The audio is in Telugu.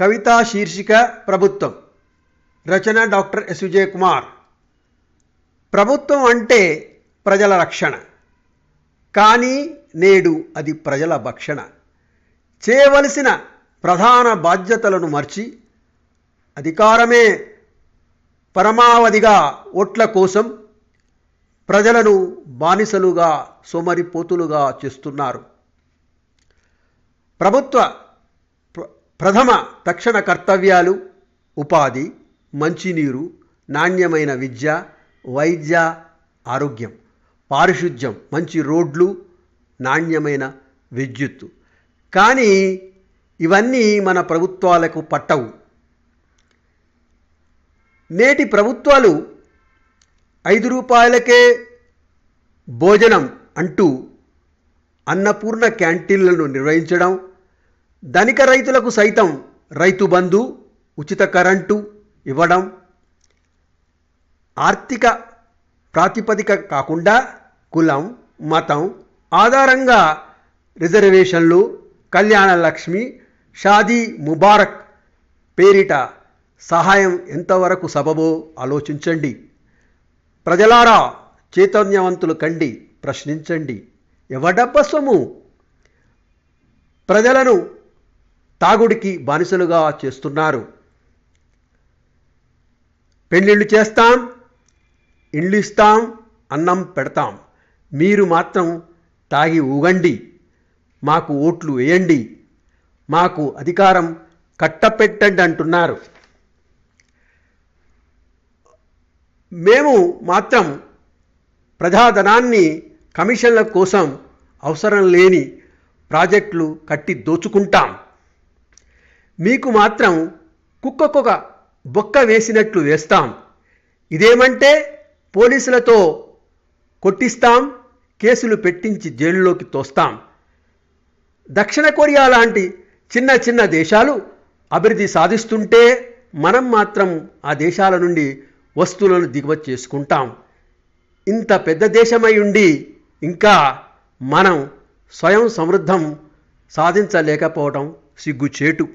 కవితా శీర్షిక ప్రభుత్వం. రచన డాక్టర్ ఎస్. విజయ్ కుమార్ ప్రభుత్వం అంటే ప్రజల రక్షణ. కానీ నేడు అది ప్రజల భక్షణ. చేయవలసిన ప్రధాన బాధ్యతలను మర్చి అధికారమే పరమావధిగా ఓట్ల కోసం ప్రజలను బానిసలుగా సోమరిపోతులుగా చేస్తున్నారు. ప్రభుత్వ ప్రథమ తక్షణ కర్తవ్యాలు ఉపాధి మంచినీరు నాణ్యమైన విద్య వైద్య ఆరోగ్యం పారిశుద్ధ్యం మంచి రోడ్లు నాణ్యమైన విద్యుత్తు కానీ ఇవన్నీ మన ప్రభుత్వాలకు పట్టవు. నేటి ప్రభుత్వాలు ఐదు రూపాయలకే భోజనం అంటూ అన్నపూర్ణ క్యాంటీన్లను నిర్వహించడం ధనిక రైతులకు సైతం రైతు బంధు ఉచిత కరెంటు ఇవ్వడం ఆర్థిక ప్రాతిపదిక కాకుండా కులం మతం ఆధారంగా రిజర్వేషన్లు కళ్యాణ లక్ష్మి షాదీ ముబారక్ పేరిట సహాయం ఎంతవరకు సబబో ఆలోచించండి. ప్రజలారా చైతన్యవంతులు కండి ప్రశ్నించండి. ఎవడబ్బ సొమ్ము? ప్రజలను తాగుడికి బానిసలుగా చేస్తున్నారు. పెళ్ళిళ్ళు చేస్తాం ఇండ్లు ఇస్తాం అన్నం పెడతాం. మీరు మాత్రం తాగి ఊగండి మాకు ఓట్లు వేయండి మాకు అధికారం కట్టపెట్టండి అంటున్నారు. మేము మాత్రం ప్రజాధనాన్ని కమిషన్ల కోసం అవసరం లేని ప్రాజెక్టులు కట్టి దోచుకుంటాం. మీకు మాత్రం కుక్కకొక బొక్క వేసినట్లు వేస్తాం. ఇదేమంటే పోలీసులతో కొట్టిస్తాం కేసులు పెట్టించి జైలులోకి తోస్తాం. దక్షిణ కొరియా లాంటి చిన్న చిన్న దేశాలు అభివృద్ధి సాధిస్తుంటే మనం మాత్రం ఆ దేశాల నుండి వస్తువులను దిగుమతి చేసుకుంటాం. ఇంత పెద్ద దేశమై ఉండి ఇంకా మనం స్వయం సమృద్ధం సాధించలేకపోవడం సిగ్గుచేటు.